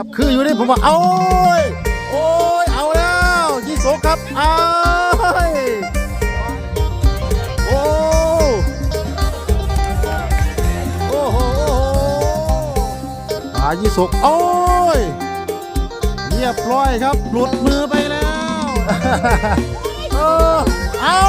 ครับคืออยู่นี่ผมว่าเอาโอ้ยเอาแล้วยี่โสครับเอาโอ้โอ้โหโอ้โหายี่สกโอ้ยเรียบร้อยครับหลุดมือไปแล้วเออเอา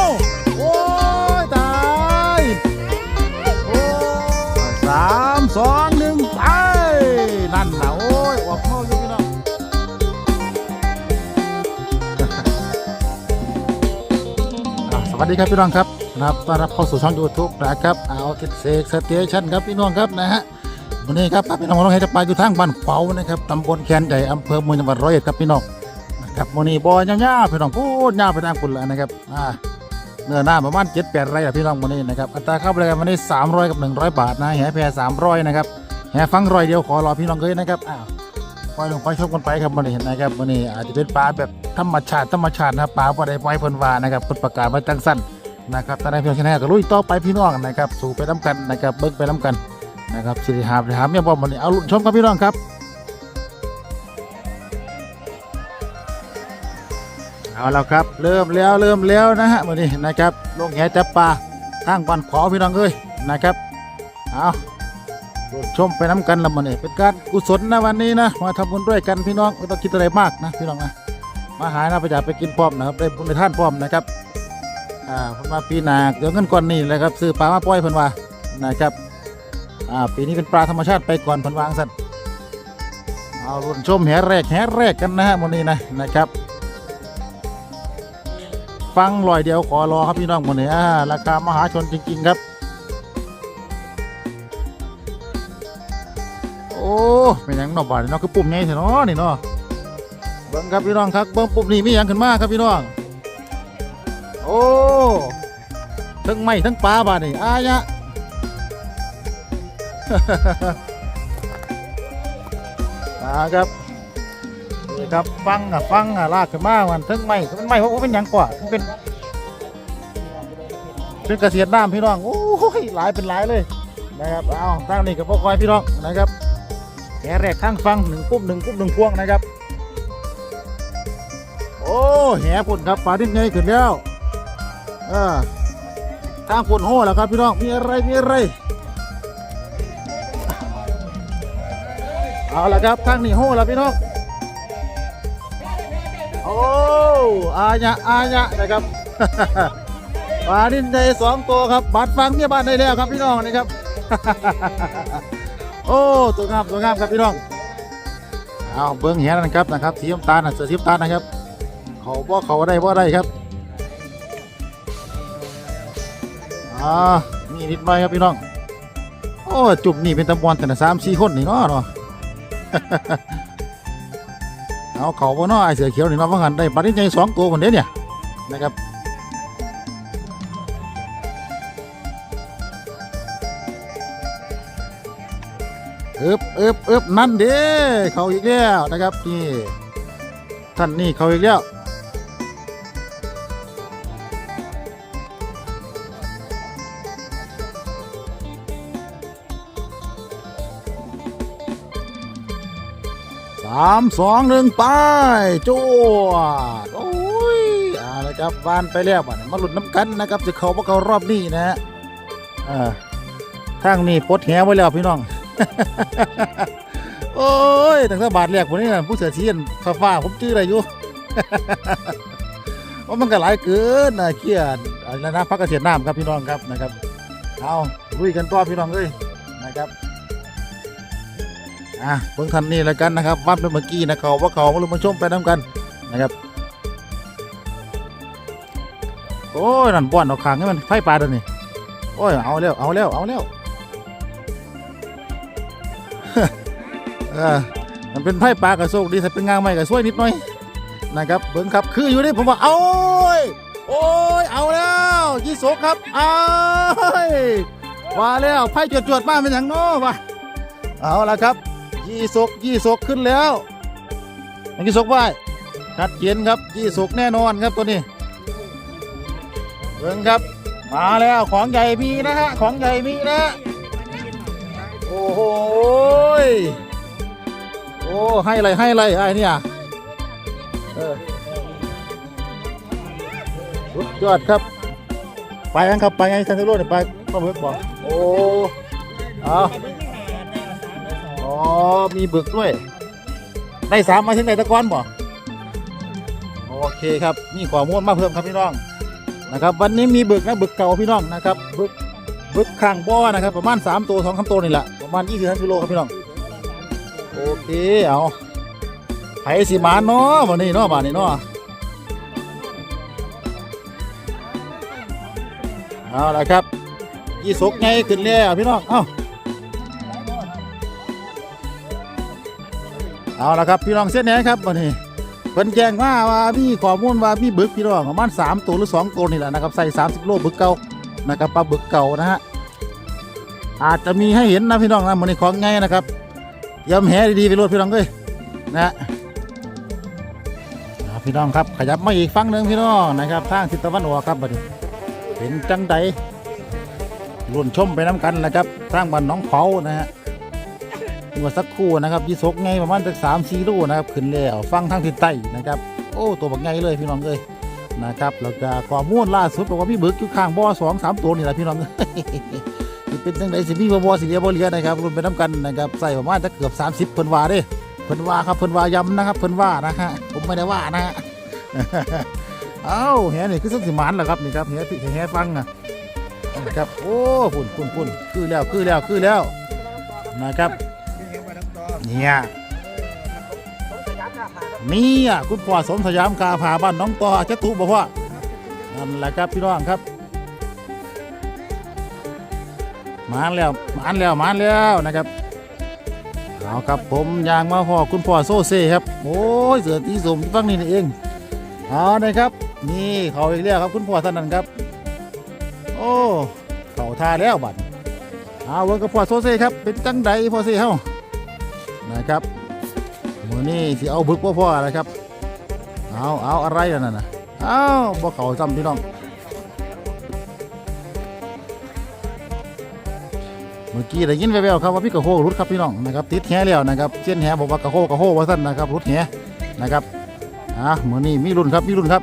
ดีครับพี่น้องครับนะครับต้อนรับเข้าสู่ช่อง YouTube นะครับเอาคิดเซกสเตชันครับพี่น้องครับนะฮะวันนี้ครับพี่น้องเราให้จะไปอยู่ทางบ้านขวานะครับตำบลแคนใหญ่อำเภอเมืองจังหวัดร้อยเอ็ดครับพี่น้องนะครับวันนี้บอยาวๆพี่น้องพูดยาวไปทางคุณแล้วนะครับอ่าเนื้อหน้าประมาณเจ็ดแปดไร่อะพี่น้องวันนี้นะครับอัตราเข้าบริการวันนี้สามร้อยกับหนึ่งร้อยบาทนะแห่แพร่สามร้อยนะครับแห่ฟังร้อยเดียวขอรอพี่น้องเลยนะครับอ้าว ล่อยลงไปชมกันไปครับวันนี้นะครับวันนี้อาจจะเป็นปลาแบบธรรมชาติธรรมชาตินะครับปลาปลาใดปล่อยเพิ่นว่านะครับเพิ่นประกาศไว้ตั้งสั้นนะครับตอนนี้เพียงแค่นี้ก็ลุยต่อไปพี่น้องนะครับสู่ไปน้ำกันนะครับเบิ้งไปน้ำกันนะครับสิริหาบสิริหาบเนี่ยบอมวันนี้เอาลุ้นชมครับพี่น้องครับเอาแล้วครับเริ่มแล้วเริ่มแล้วนะฮะวันนี้นะครับลงแหจับปลาทางบ้านขอพี่น้องเอ้ยนะครับเอา ชมไปน้ำกันแล้วมันนี่เป็นการกุศลนะวันนี้นะมาทำบุญด้วยกันพี่น้องไม่ต้องคิดอะไรมากนะพี่น้องนะมาหานะประหยัดไปกินพร้อมนะครับได้บุญในท่านพร้อมนะครับอ่าพิ่นว่าปีหนาเดี๋ยวเงินก่อนนี่แหละครับซื้อปลามาปล่อยพิ่นว่านะครับอ่าปีนี้เป็นปลาธรรมชาติไปก่อนพิ่นวางสั่นเอารุ่นชมแหแรกแหแรกกันนะฮะวันนี้นะนะครับ ฟังลอยเดียวขอรอครับพี่น้องวันนี้ราคามหาชนจริง ๆ ครับ อ้เป็นหยังเนอบาดนี่เนาะคือปุ่มไงเถอะเนาะนี่เนาะเบิ่งครับพี่น้องครับเบิ่งปุ่มนี่มีหยังขึ้นมาครับพี่น้อง โอ้ทั้งไม้ทั้งปลาบาดนี่อายะ มาครับนี่ครับฟังอะฟังอะลากขึ้นมามันทั้งไม้มันไม้เพราะว่าเป็นหยังกว่ามันเป็นเป็นเกษตรน้ำพี่น้องโอ้ยหลายเป็นหลายเลยนะครับเอาตั้งนี่กับพวกคอยพี่น้องนะครับ แหแรกข้างฟังหนึ่งปุ๊บหนึ่งปุ๊บหนึ่งพวงนะครับ โอ้แหปุ่นครับปลาดิ้นใหญ่ขึ้นแล้วเออทางฝนโห่แล้วครับพี่น้องมีอะไรมีอะไรเอาละครับทางนี้โห่แล้วพี่น้องโอ้อาญะอาญะนะครับปลาดินใจสองตัวครับบัดฟังเมียบ้านได้แล้วครับพี่น้องนี่ครับ โอ้ตัวงามตัวงามครับพี่น้องเอาเบิ้งเหี้ยนะครับนะครับสีน้ำตาลนะเสือสีน้ำตาลนะครับ เขาบ่เขาได้บ่ได้ครับอ่ามีนิดหน่อยครับพี่น้องโอ้จุ่มนี่เป็นตำบอลแต่ละสามสี่คนนี่เนาะเนาะเอาเขาบ่เนาะไอเสือเขียวนี่เนาะว่างันได้ปลาดิ้นใหญ่สองตัวคนเดียวเนี่ยนะครับ เอิบเอิบเอิบนั่นเด้เขาอีกแล้วนะครับนี่ท่านนี่เขาอีกแล้วสามสองหนึ่งไปจวดโอ้ยอาละครับวานไปแล้วบัดนี้มาหลุดน้ำกันนะครับจะเขาพวกเขารอบนี้นะฮะอ่าทางนี้ปดแหไว้แล้วพี่น้อง โอ้ยตั้งแต่บาทแรกผมนี่นะผู้เสียชีวิตฟ้าฟ้าผมชื่ออะไรอยู่ว่ามันก็หลายเกินนะเครียดอะไรนะพักเกษตรน้ำครับพี่น้องครับนะครับเอาลุยกันต่อพี่น้องเอ้ยนะครับอะเบิ่งทันนี่แล้วกันนะครับวัดไปเมื่อกี้นะเขาว่าเขามาลุมาชมไปน้ำกันนะครับโอ้ยนั่นบ้อนเอาขางให้มันไฟปลาตัวนี้โอ้ยเอาแล้วเอาแล้วเอาแล้ว เออมันเป็นไฟปลากระโซกดีแต่เป็นงางไม่กระซวยนิดหน่อยนะครับเบิ่งครับคืออยู่นี่ผมว่าเอาโอ้ยเอาแล้วยี่โสครับเอาว่าแล้วไฟจวดจวดๆมาเป็นอย่างน้วะเอาละครับ ยี่สกยี่สกขึ้นแล้วยี่โสกไว้ชัดเจนครับยี่สกแน่นอนครับตัวนี้เบิ่งครับมาแล้วของใหญ่มีนะฮะของใหญ่มีนะฮะโอ้โหย โโอ้ ให้อะไรให้อะไรไอ้เนี่ยเออสุดยอดครับ ไปยังครับ ไปไงซันเตโร่เนี่ยไปข้าวเบิกบอกโอ้เอาอ๋อ มีบึกด้วยได้สามมาชิ้นไหนตะกอนบ่โอเคครับนี่ข้อมูลมาเพิ่มครับพี่น้องนะครับ วันนี้มีบึกนะบึกเก่าพี่น้องนะครับบึกบึกข้างบ่อนะครับ ประมาณสามตัวสองคำตัวนี่แหละประมาณยี่สิบกิโลครับพี่น้อง โอเคเอาไผสีมานเนาะวันนี้เนาะบานนี้เนาะเอาละครับยี่สกไงขึ้นแล้วพี่น้องเอ้าเอาละครับพี่น้องเส้นนี้ครับวันนี้เพิ่นแจ้งมาว่ามีข้อมูลว่ามีบึกพี่น้องประมาณ3ตัวหรือ2ตัวนี่แหละนะครับใส่30โลบึกเก่านะครับปลาบึกเก่านะฮะอาจจะมีให้เห็นนะพี่น้องนะมันนี้ของไงนะครับ ยำแหดีๆไปรวดพี่น้องเลยนะฮะพี่น้องครับขยับมาอีกฝั่งหนึ่งพี่น้องนะครับทางทิศตะวันออกครับบัดนี้เป็นจังใดรุ่นชมไปน้ำกันนะครับทางบ้านน้องเผานะฮะเมื่อสักครู่นะครับยี่สกไงประมาณสักสามสี่ลูกนะครับขึ้นแล้วฟังทางทิศใต้นะครับ โอ้ตัวบักไงเลยพี่น้องเลยนะครับแล้วก็ข้อมูลล่าสุดบอกว่ามีบึกอยู่ข้างบ่อสองสามตัวนี่แหละพี่น้อง เป็นจังไดสิมีบ่บ่สิเลียบ่เลียนะครับรุ่นไปน้ำกันนะครับใส่ประมาณจะเกือบสามสิบเพิ่นว่าเด้เพิ่นว่าครับเพิ่นว่าย้ำนะครับเพิ่นว่านะฮะผมไม่ได้ว่านะฮะเอ้าแหนี่คือสักสิมานเหรอครับนี่ครับแหที่แหฟังนะนะครับโอ้ปุ่นปุ่นปุ่นคือแล้วคือแล้วคือแล้วนะครับเนี่ยนี่อะคุณพ่อสมสยามกาผาบ้านน้องต่อจะถูกบ่พ่อนั่นแหละครับพี่น้องครับ มาแล้วมาแล้วมาแล้วนะครับเอาครับผมยางมาพ่อคุณพ่อโซเซ่ครับโอ้ยเสือตีสมฟังนี่เองเอานะครับ นี่เขาอีกแล้วครับคุณพ่อท่านนั้นครับ โอ้เขาท่าแล้วบัดเอาเวิร์กับพ่อโซเซ่ครับเป็นจังใดพ่อเซ่เฮานะครับมือนี้สิเอาบึกพ่อพ่ออะไรครับเอาเอาอะไรนั่นน่ะเอาบ่เขาจำพี่น้อง เมื่อกี้ได้ยินแววๆครับว่าพี่กระโหรุดครับพี่น้องนะครับติดแหแล้วนะครับเส้นแหบอกว่ากระโหกระโหว่าสั้นนะครับรุดแหนะครับอะมือนี้มีรุ่นครับมีรุ่นครับ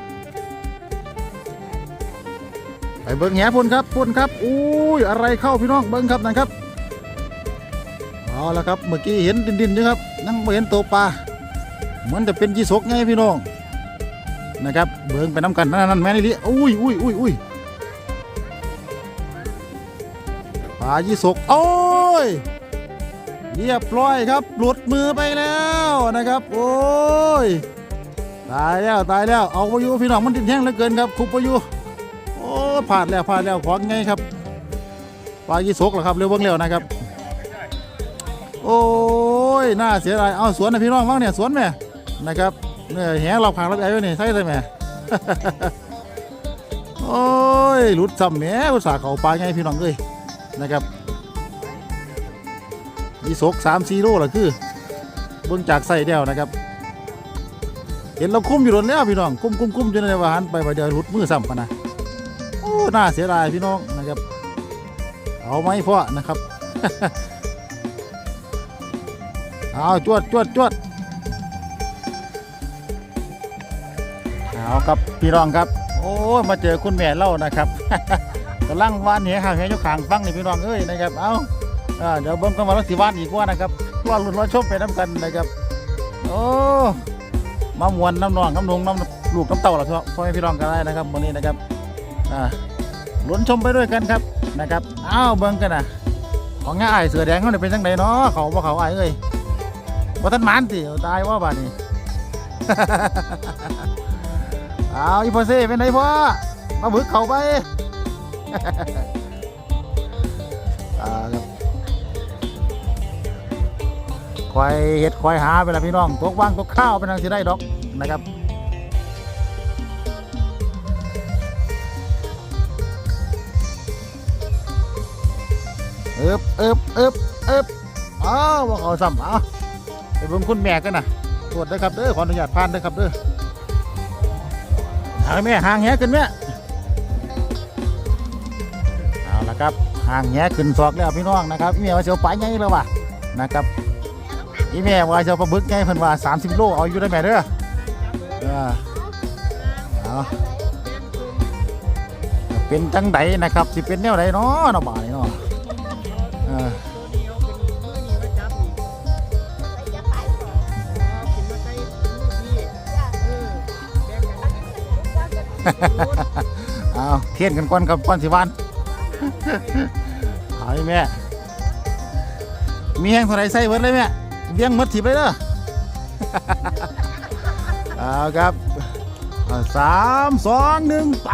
ไปเบิ้งแหพุ่นครับพุ่นครับอุ้ยอะไรเข้าพี่น้องเบิ้งครับนะครับเอาละครับเมื่อกี้เห็นดินดินๆนะครับนั่งไม่เห็นตัวปลาเหมือนจะเป็นยีสกไงพี่น้องนะครับเบิ่งไปน้ำกันนั่นนั่นแม่นี่ดิอุ้ยอุ้ยอุ้ยอุ้ยายีสกโอ้ย เรียบร้อยครับ หลุดมือไปแล้วนะครับ โอ้ย ตายแล้วตายแล้ว เอาไปอยู่พี่น้องมันดินแห้งเหลือเกินครับคุบไปอยู่โอ้ผ่านแล้วผ่านแล้วของไงครับปลายีสกเหรอครับเร็วเบิ่งเร็วนะครับ โอ้ยน่าเสียดายเอาสวนนะพี่น้องบ้างเนี่ยสวนแม่นะครับเนี่ยแหงเราพังรับใจไว้นี่ใช่เลยแม่โอ้ยหลุดซ้ำแหม่อุตส่าเขาปลาไงพี่น้องเอ้ย นะครับยีสกสามสี่โลละคือเบิ่งจากใส่เดียวนะครับ เห็นเราคุ้มอยู่โดนแล้วพี่น้องคุ้มคุ้มคุ้มจนในวาหันไปไปเดียวหลุดมือซ้ำปะนนะโอ้น่าเสียดายพี่น้องนะครับ เอาไหมพ่อนะครับเอาจวดจวดจวดเอาครับพี่รองครับ โอ้มาเจอคุณแม่เล่านะครับำลังวานเหหาเหยกขางฟังนี่พี่รองเอ้ยนะครับเอาอ่าเดี๋ยวเบิ้งก็มาลักสิวานอีกว่านะครับว่าลุ้นว่าชมไปน้ำกันนะครับโอ้มามวนน้ำนองน้ำนงน้ำลูกน้ำเต่าหรอพ่อแม่พี่รองกันได้นะครับวันนี้นะครับอ่าลุ้นชมไปด้วยกันครับนะครับอ้าวเบิ้งกันนะของง่ายเสือแดงเขาเนี่ยเป็นจังไดเนาะเขาบ่เขาไอ้เอ้ยว่าท่านมันสิตายว่าบานนี้เอาอีพอเซ่เป็นไงพ่อมาบึกเขาไป อ่าครับควายเห็ดควายหาไปละพี่น้องตกว่างตกข้าวเป็นทางสิได้ดอกนะครับเอิบเอิบเอิบเอิบอ้าวว่าเขาซ้ำเอาไปเบิ่งคุณแม่กันนะตรวจด้ครับเด้อขออนุญาตผ่านด้ครับเด้อหางแม่หางแหขึ้นแม่ เอาละครับห่างแหขึ้นศอกแล้วพี่น้องนะครับพี่แม่ว่าเสียวไปไงแล้ววะนะครับอีแม่ว่าจะเอาปลาบึกไงเพิ่นว่า 30 โลเอาอยู่ได้แม่เด้อเออเอาเป็นจังไดนะครับสิเป็นแนวใดเนาะเนาะบ่ายเนาะเออเอาเทียนกันก่อนกับก่อนสิวัน เอาอีแม่ มีแห้งเท่าไรใส่เบิดเลยแม่เลี้ยงมดถิบเลยเด้อ เอาครับเอาสามสองหนึ่งไป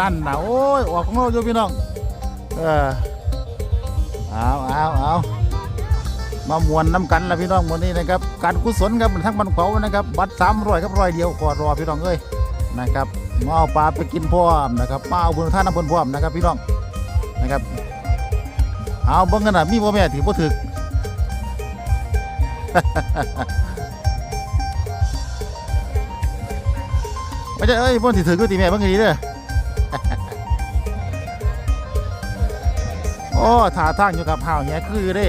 นั่นนะโอ้ยออกของเราอยู่พี่น้อง เออเอาเอาเอามามวนน้ำกันละพี่น้องวันนี้นะครับ การกุศลครับทั้งบันเขานะครับบัตรสามร้อยครับร้อยเดียวกอรอพี่น้องเอ้ยนะครับมาเอาปลาไปกินพร้อมนะครับมาเอาบุญท่านน้ำบุญพร้อมนะครับพี่น้อง นะครับ เอาเบิ่งกันนะมีพ่อแม่ถือบ่ถึกไม่ใช่เอ้ยพ่นสิถือก็ตีแม่เบิ่งดีเด้อโอ้ท่าทางอยู่กับห่าวแหคือเด้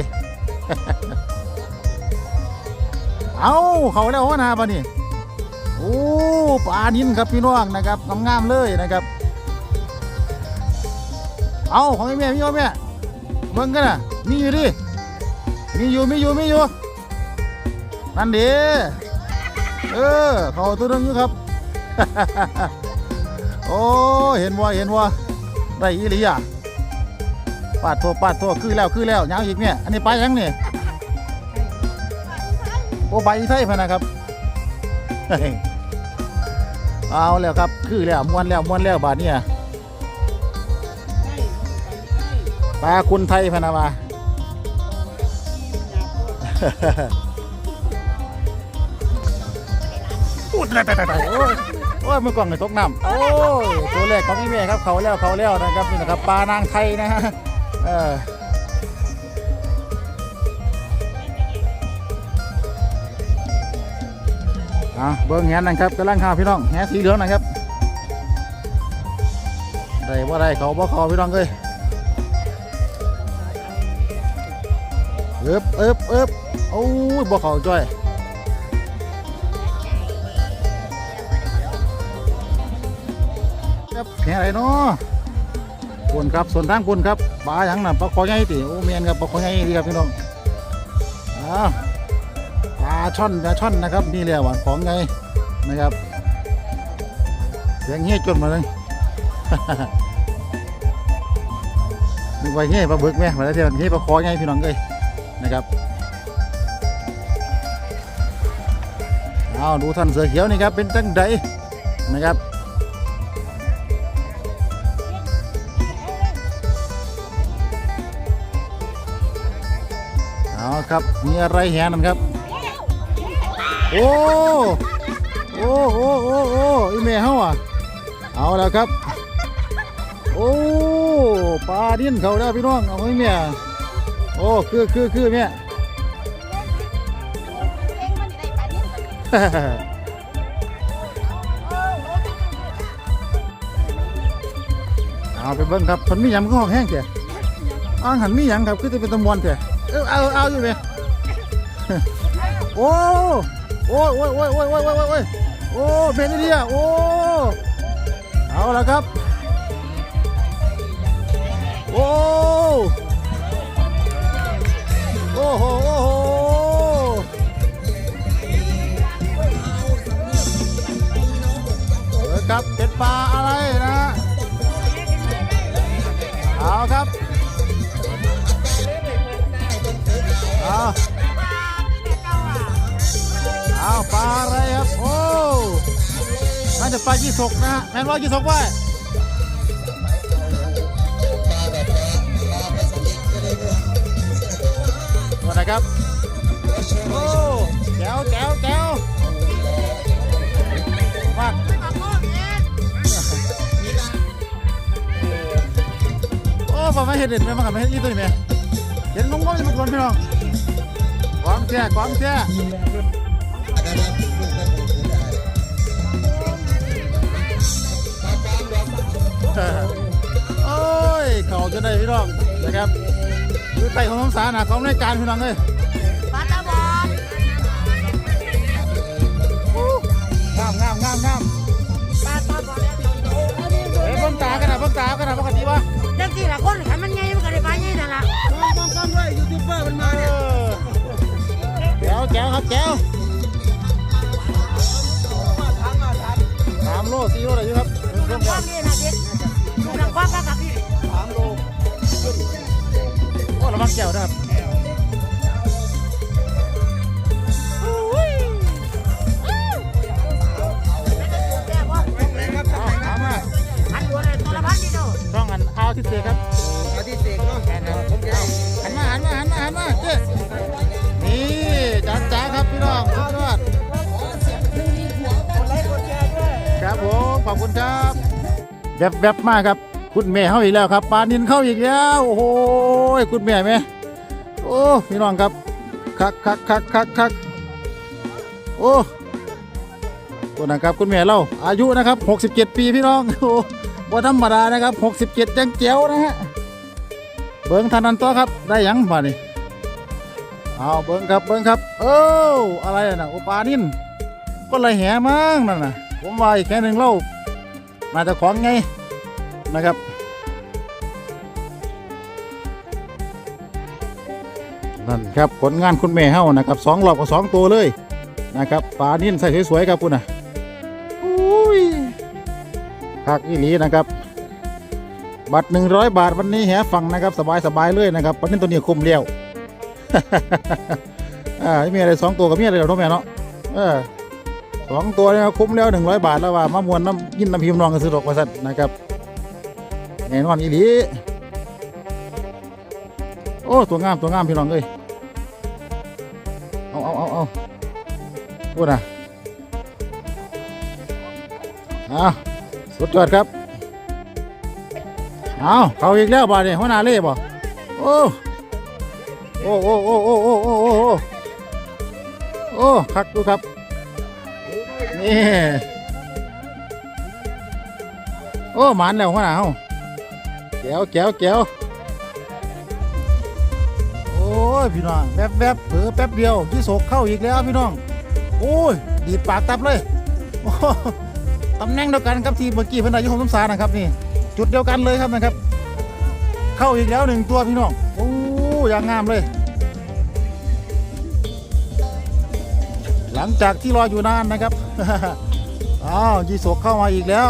เอาเขาแล้วหัวหนาปะนี่โอ้ปลานินครับพี่น้องนะครับงามๆเลยนะครับ เอาของไอ้แม่มีเอาแม่เบิ่งกันน่ะมีอยู่ดิมีอยู่มีอยู่มีอยู่นั่นด้เออเขาตัวนึงอยู่ครับ โอ้เห็นว่าเห็นว่าได้อีหลีอะปาดโทปาดโทคือแล้วคือแล้วยังอีกเนี่ยอันนี้ไปยังเนี่ยโอ้ใบอีไทยพนะครับเอาแล้วครับ คือแล้วม้วนแล้วม้วนแล้วบาดเนี่ย ปลาคุณไทยพนามาพูดแต่แต่แต่โอ้ยโอ้ยมือกล่องในตกน้ำโอ้ยตัวแรกของไอ้แม่ครับเขาแล้วเขาแล้วนะครับนี่นะครับปลานางไทยนะฮะเอออะเบิ้งแหนนะครับกำลังข้าวพี่น้องแหนสีเหลืองนะครับได้ว่าได้เขาบ่เขาพี่น้องเอ้ย เอิบเอิบเอิบโอ้ยบ่เขาจ้อยครับแค่ไรเนาะคุณครับส่วนทางคุณครับปลาหยังน่ะปลาคอใหญ่ติโอ้เมียนครับปลาคอใหญ่ดีครับพี่น้องอ้าวปลาช่อนปลาช่อนนะครับนี่แหละหวานของไงนะครับเสียงเงี้ยจนมาเลยนึกว่าเงี้ยปลาบึกแม่มาแล้วเทียวเงี้ยปลาคอใหญ่พี่น้องเอ้ย นะครับเอาดูท่านเสือเขียวนี่ครับเป็นตั้งใดนะครับเอาครับ มีอะไรแหนั่นครับ โอ้โอ้โอ้โอ้โอ้อีเมเฮาอะเอาแล้วครับ โอ้ปลาดิ้นเขาแล้พี่น้อง เอาไว้เมีย อ้คือคือคือแม่ เอาไปเบิ้งครับมันมีหยังก็ห้องแห้งแกอ่างหันมีหยังครับคือจะเป็นตะมวนแกเออเอาเอาอยู่ไหมโอ้โอ้ยโอ้ยโอ้ยโอ้ยโอ้ยโอ้ยโอ้ยโอ้เป็นไอเดียโอ้เอาละครับ ครับเป็นปลาอะไรนะเอาครับเอาเอาปลาอะไรครับโอ้น่าจะปลายี่สกนะฮะแมนว่ายี่สกไว้มานะครับโอ้แจ๋วแจ๋วแจ๋ว บไม่เห็นเด็นแม่มาขับไม่เห็นอีตัวนี้แม่เห็นงงงจะมาคนพี่น้องกวางแช่กวางแช่โอ้ยเขาจะได้พี่น้องนะครับคือไต่ของน้องสาหนาของรายการพี่น้องเลยปาตาบอลงามงามงามงามปาตาบอลเลยเฮ้ยเบิ้มตากระนาเบิ้มตากันนะปกดีวะ ที่ละคนขันมันไงมันก็ได้ไปไงนั่นล่ะต้องต้องด้วยยูทูบเบอร์มันมาเนี่ยแก้วแก้วครับแก้วสามโลสี่โลอะไรอยู่ครับดูดังความนี่นะเด็กดูดังความก็กับพี่สามโลโอ้ระวังแก้วนะครับ แวบบๆมากครับ คุณแม่เข้าอีกแล้วครับปลานินเข้าอีกแล้ว โอ้โหคุณแม่ไหมโอ้พี่น้องครับคักคักคักคักคักโอ้ตัวนะครับคุณแม่เราอายุนะครับ 67 ปีพี่น้องโอ้บ่ธรรมดานะครับ 67 ยังเจ๋วนะฮะเบิ้งทานันตัวครับได้ยังมานี่เอาเบิ้งครับเบิ้งครับ เอ้อะไรนะโอปลานินก็เลยแห่มั้งนั่นนะผมว่าอีกแค่หนึ่งเล่า มาจะของไงนะครับนั่นครับผลงานคุณแม่เฮานะครับสองรอบกับสองตัวเลยนะครับปลานิ่นใส่สวยๆครับคุณน่ะอุ้ยคักอีหลีนะครับ บัตรหนึ่งร้อยบาทวันนี้แหฟังนะครับสบายๆเลยนะครับปลานิ่นตัวนี้คุ้มเลี้ยวอ่าไมีอะไรสองตัวกับมีอะไรเดี๋ยวน้องแม่เนาะเออ สองตัวเนี่ยคุ้มแล้วหนึ่งร้อยบาทแล้วว่ามะมวนน้ำยินน้ำพิมพ์นองกันซื้อดอกมาสั่นนะครับแน่นอนอีหลีโอ้ตัวงามตัวงามพี่น้องเอ้ยเอาเอาเอาเอาพูดนะเอาสุดยอดครับเอาเขาอีกแล้วบ่เนี่ยหัวหน้าเล่บ่โอ้โอ้โอ้โอ้โอ้โอ้โอ้โอ้โอ้คักดูครับ นี่โอ้หมันแล้วหัวหน้าเฮาแก้วแก้วแก้วโอ้ยพี่น้องแวบแวบเผลอแป๊บเดียวที่โศกเข้าอีกแล้วพี่น้อง โอ้ยดีดปากตับเลยตำแหน่งเดียวกันครับที่เมื่อกี้เพิ่นได้อยุคสมสารนะครับนี่ จุดเดียวกันเลยครับนะครับ เข้าอีกแล้วหนึ่งตัวพี่น้องโอ้ยางงามเลย ลังจากที่รออยู่นานนะครับ อ้าวยีโศกเข้ามาอีกแล้ว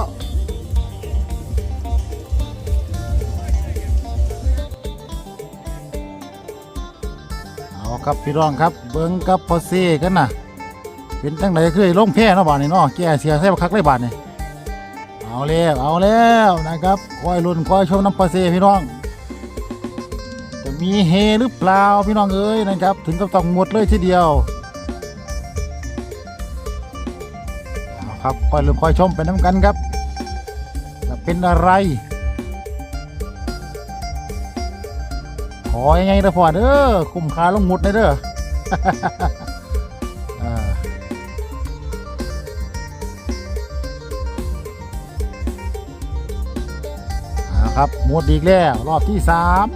เอาครับพี่รองครับเบิ้งกับพอซ่กันนะเป็นตั้งไหนเคยลงแพ้เนาะบาทนี่เนาะแกเสียใส่บักคักเลยบาทนี่เอาแล้วเอาแล้วนะครับคอยลุ้นคอยชมน้ำพอเซ่พี่น้อง จะมีเฮหรือเปล่าพี่น้องเอ้ยนะครับ ถึงกับต้องหมดเลยทีเดียว ครับคอยลืมคอยชมไปน้ำกันครับจะเป็นอะไร ขอยังไงเด้อพ่อเด้อคุ้มค่าลงหมุดเลยเด้ออ่าเอาครับหมดอีกแล้ว รอบที่สาม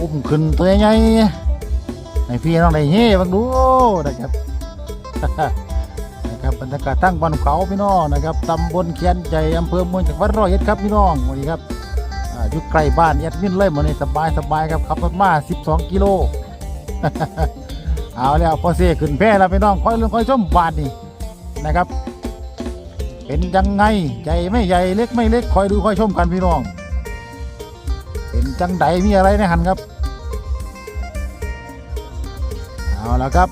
อุ้มขึ้นตัวใหญ่ให้พี่น้องได้เฮ้บังดูนะครับ บรรยากาศตั้งบนเขาพี่น้องนะครับตำบลเคียนใจอำเภอเมืองจังหวัดร้อยเอ็ดครับพี่น้องวันนี้ครับอยู่ใกล้บ้านแอดมินเลยมันนี้สบายสบายครับขับรถมา 12 กิโลเอาแล้วพอเสียขึ้นแพร่แล้วพี่น้องคอยเรื่องคอยชมบ้านนี่นะครับ เป็นยังไงใหญ่ไม่ใหญ่เล็กไม่เล็กคอยดูคอยชมกันพี่น้อง เป็นจังไดมีอะไรในหันครับเอาแล้วครับ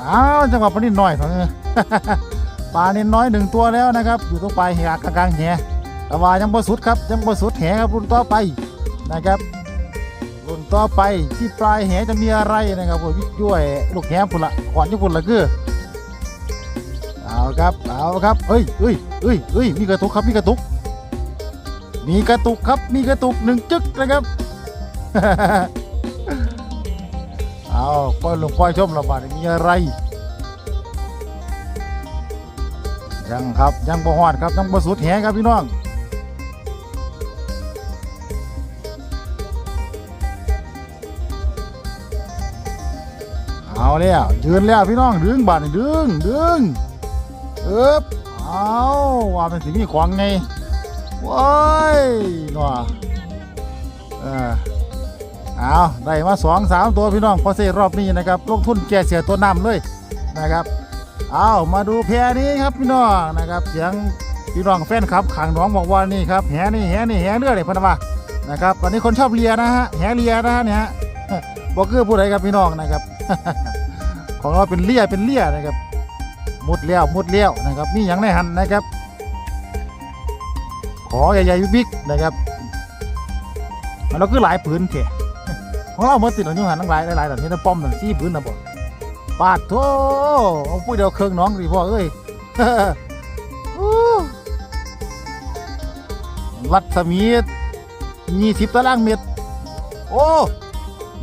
อ้าวจังหวะปนิดหน่อยของ ปลาเนิดน้อยหนึ่งตัวแล้วนะครับ อยู่ตรงปลายแหกลางแหแต่ว่ายังบ่สุดครับยังบ่สุดแหครับรุ่นต่อไปนะครับรุ่นต่อไปที่ปลายแหจะมีอะไรนะครับผมย้วยลูกแหพุ่นละขวานญี่ปุ่นละคือเอาครับเอาครับเอ้ยเอ้ยเอ้ยเอ้ยมีกระตุกครับมีกระตุก มีกระตุกครับมีกระตุกหนึ่งจึ๊กนะครับเอาปล่อยลงปล่อยชมระบาดมีอะไร ยังครับยังบ่ฮอดครับยังบ่สุดแหงครับพี่น้องเอาแล้วยืนแล้วพี่น้องดึงบาดนี่ดึงดึงเอ๊บเอาว่าเป็นสิ่งมีขวางไงว้ายนัวเออเอาได้มาสองสามตัวพี่น้องพอเซรอบนี้นะครับลงทุนแก่เสียตัวน้ำเลยนะครับ อามาดูแพนี้ครับพี่น้องนะครับ เสียงพี่น้องแฟนคลับขังน้องบอกว่านี่ครับแหนี่แหนี่แหเลือดเลยพนะว่านะครับตอนนี้คนชอบเลียนะฮะแหเลียนะฮะเนี่ยบอกคือผู้ใดครับพี่น้องนะครับ ของเราเป็นเลียเป็นเลียนะครับหมดเลี้ยวหมดเลี้ยวนะครับมีอย่างในหันนะครับ ขอใหญ่ๆบิ๊กนะครับมันเราคือหลายผืนเถอะของเราเมื่อติดหลังยูหันทั้งหลายหลายๆแบบนี้นะป้อมหนึ่งสี่ผืนนะบอก ปาดโถเอาปุ้ยเดียวเครื่องน้องสิพ่อเอ้ยรัศมียี่สิบตารางเมตร โอ้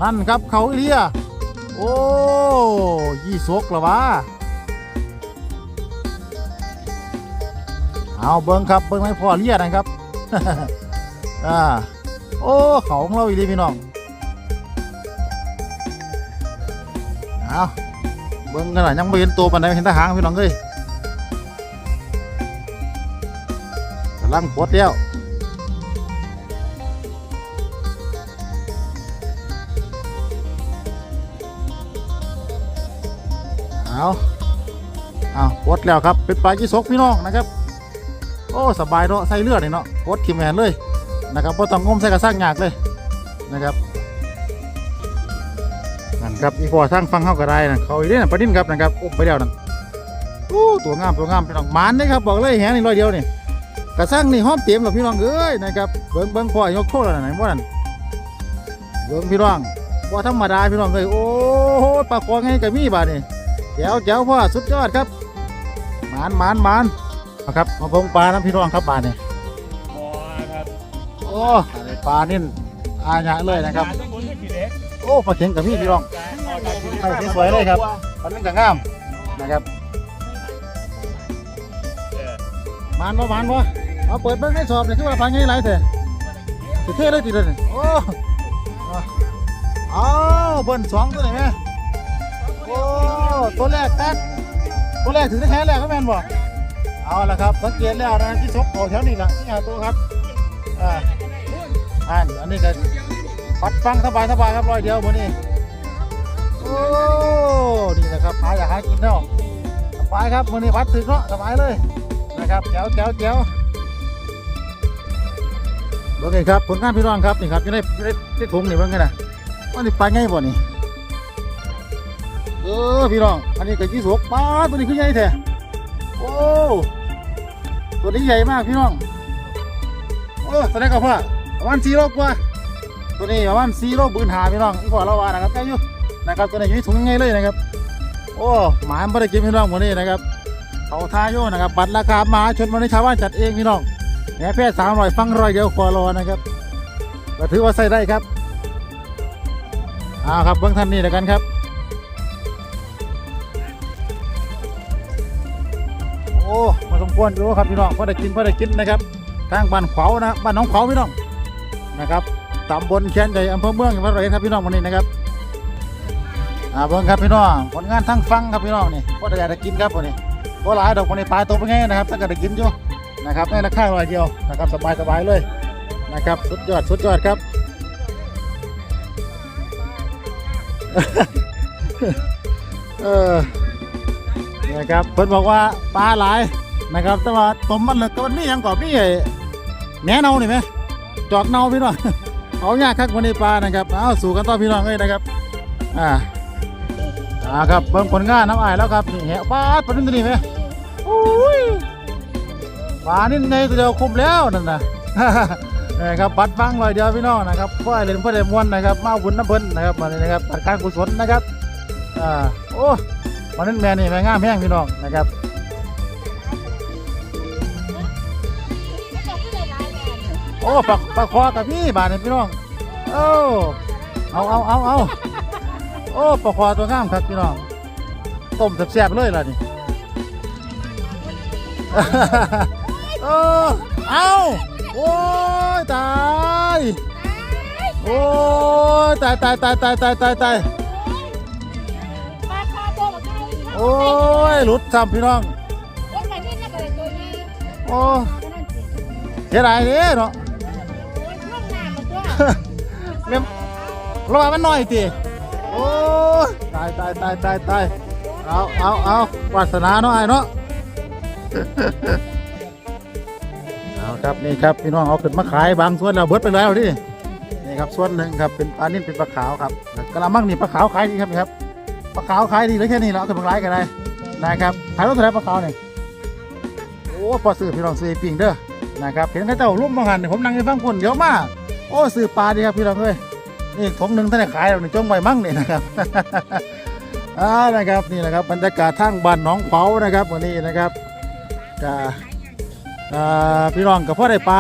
นั่นครับเขาเลียโอ้ยี่สกเหรวะเอาเบิ้งครับเบิ้งไม่พอเลียนะครับอ่าโอ้เขาของเราอีหลีพี่น้องเอา เบิ้งกันหน่อยยังไม่เห็นตัวปันไหนเห็นแตาหางพี่น้องเอ้ยกำลังปลดแล้วเอาเอาปลดแล้วครับ เป็นปลายี่สกพี่น้องนะครับ โอ้สบายเนาะใส่เลือดเลยเนาะปลดขีมแหนเลยนะครับบ่ต้องงมใส่กระซังยากเลยนะครับ ครับอีพอทางฟังเข้าก็ได้นะเขาอีเล่นปลาดิ้นครับนะครับอุ้มไปแล้วนั่นโอ้ตัวงามตัวงามพี่น้องหมานนี่ครับบอกเลยแหงนี่ร้อยเดียวนี่กระซังนี่ห้อมเต็มหรอพี่น้องเอ้ยนะครับเบิ้งเบิ้งพ่อยกโทษอะไรไหนบ่นั่นเบิ้งพี่น้องบ่ธรรมดาพี่น้องเลยโอ้โหปลาคอไงกับมีบาดนี่เจ๋วเจ๋วพ่อสุดยอดครับหมานหมานหมานเอาครับมาพงปลาน้ำพี่น้องครับปลาเนี่ยพอครับโอ้อันนี้ปลานิ่นอาญะเลยนะครับต้องหมุนให้ขี้เล็กโอ้ปลาเข็งกับพี่พี่น้อง ใส่สวยๆเลยครับปลานิ่นกับงามนะครับเออหมานบ่หมานบ่เอาเปิดเบิ้งให้สอบเลยคือว่าปลาไงไรเถอะสิเท่เลยทีเดียวนี่โอ้เอาเบิ้ลสองตัวไหนไหมโอ้ตัวแรกตัดตัวแรกถึงได้แค่แรกก็แม่นบ่เอาละครับสังเกตแล้วนะที่ซบโอแถวนี้ละนี่หาตัวครับอ่าอันอันนี้ก็ปัดฟังสบายสบายครับร้อยเดียวหมด นี่โอ้นี่แหละครับหาอยากหากินเนาะสบายครับมือนี้พัดถึงเนาะสบายเลยนะครับแจ๋วแจ๋วแจ๋วโอเคครับผลงานพี่น้องครับนี่ครับอยังได้ยังได้ได้ถุงนี่เบ้างไงนะว่านี่ไปไงบ่นี่เออพี่น้องอันนี้ก็ยี่สกป้าตัวนี้คือใหญ่แท้โอ้ตัวนี้ใหญ่มากพี่น้องโอ้ตัวนี้ก็พ่อประมาณสี่โลกว่าตัวนี้ประมาณสี่โลบืนหาพี่น้องอีกพอเราว่านะครับแก้อยู่ นะครับตัวนี้อยู่ในถุงยังไงเลยนะครับ โอ้หมาไม่ได้กินพี่น้องวันนี้นะครับเขาทาโยนะครับบัตรราคามาชนวันนี้ชาวบ้านจัดเองพี่น้องแหนแพทย์สามร้อยฟังร้อยเดียวคอรอนะครับก็ถือว่าใส่ได้ครับเอาครับเบื้องท่านนี้แล้วกันครับ โอ้มาสมควรอยู่ครับพี่น้องพอได้กินพอได้กินนะครับ ทางบ้านขวาวนะบ้านน้องขวาวพี่น้องนะครับตำบลแคนใหญ่อำเภอเมืองจังหวัดร้อยเอ็ดครับพี่น้องวันนี้นะครับ อ่าเบิ่งครับพี่น้องผลงานทั้งฟังครับพี่น้องนี่พอได้อยากได้กินครับวันนี้พอหลายดอกวันนี้ปลายตัวเป็นไงนะครับถ้าเกิดได้กินอยู่นะครับในราคาร้อยเดียวนะครับสบายสบายๆเลยนะครับสุดยอดสุดยอดครับเออนะครับเพิ่นบอกว่าปลาหลายนะครับ แต่ว่าต้มมันเหลือก็มันมีหยังก่อนมีไอ้แหนเนานี่ไหมจอกเนาพี่น้องเอายากคักวันนี้ปลานะครับเอาสู่กันต่อพี่น้องเลยนะครับ อ่า อ่าครับเบิ่งผลงานน้ำอายแล้วครับนี่แหะปลาปลานิ่นตัวนี้ไหมโอ้ยปลานิ่นในตัวเดียวคุมแล้วนั่นนะ นะครับปัดฟังลอยเดียวพี่น้องนะครับพ่อเล่นพ่อเล่นมวนนะครับมาบุญน้ำเพิ่นนะครับมาเลยนะครับปัดการกุศลนะครับอ่าโอ้วันนั้นแม่นี่แม่งามแห้งพี่น้องนะครับโอ้ปลาปลาคอกับพี่บาทนี่พี่น้องโอ้เอาเอาเอาเอา โอ้ปลาคอตัวงามครับพี่น้อง ต้มแซ่บๆเลยล่ะนี่ เออเอาโอ้ยตาย โอ้ยตายตายตายตายตายตายตายปลาคอตัวแบบนี้โอ้ยหลุดซ้ำพี่น้องโอ้ยปลานี่น่าจะเป็นตัวนี้โอ้ก็นั่นสิเสียดายเด้เนาะ โอ้ยช่วงหน้ามาตัวแม่นระวังมันหน่อยติ โอ้ยตายตายตายตายตายเอาเอาเอาวาสนาเนาะไอ้เนาะ เอาครับนี่ครับพี่น้องเอาขึ้นมาขายบางส่วนแล้วเบิดไปแล้วดินี่ครับส่วนหนึ่งครับเป็นปลานิ่มเป็นปลาขาวครับกระมังนี่ปลาขาวขายดีครับนี่ครับปลาขาวขายดีเหลยแค่นี้แล้วเอาขึ้นมาขายกันได้นะครับขายรถเท่าไรปลาขาวนี่โอ้พอซื้อพี่น้องซื้อปิงเด้อนะครับเห็นเขาเจ้าลุ่มบางหันผมนั่งในฟังคนเดี๋ยวมาโอ้ซื้อปลาดีครับพี่น้องเอ้ย นี่ถงหนึ่งท่านขายแล้วนี่งจ้องไว้มั่งนี่นะครับอ่านะครับนี่นะครับบรรยากาศทางบ้านหนองเผานะครับวันนี้นะครับจะอ่าพี่น้องกับพ่อได้ปลา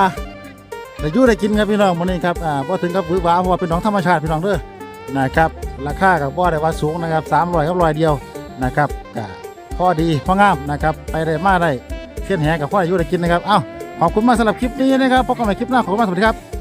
ได้ยู่ได้กินครับพี่น้องวันนี้ครับอ่าพอถึงกับฟื้นฟ้าเพราะว่าเป็นของธรรมชาติพี่น้องเด้อนะครับราคากับบ่ได้ว่าสูงนะครับสามร้อยกับร้อยเดียวนะครับก็พอดีพองามนะครับไปได้มาได้เช่นแหกับพ่อได้ยู่ได้กินนะครับเอ้าขอบคุณมากสำหรับคลิปนี้นะครับพบกันใหม่คลิปหน้าขอบคุณมากสวัสดีครับ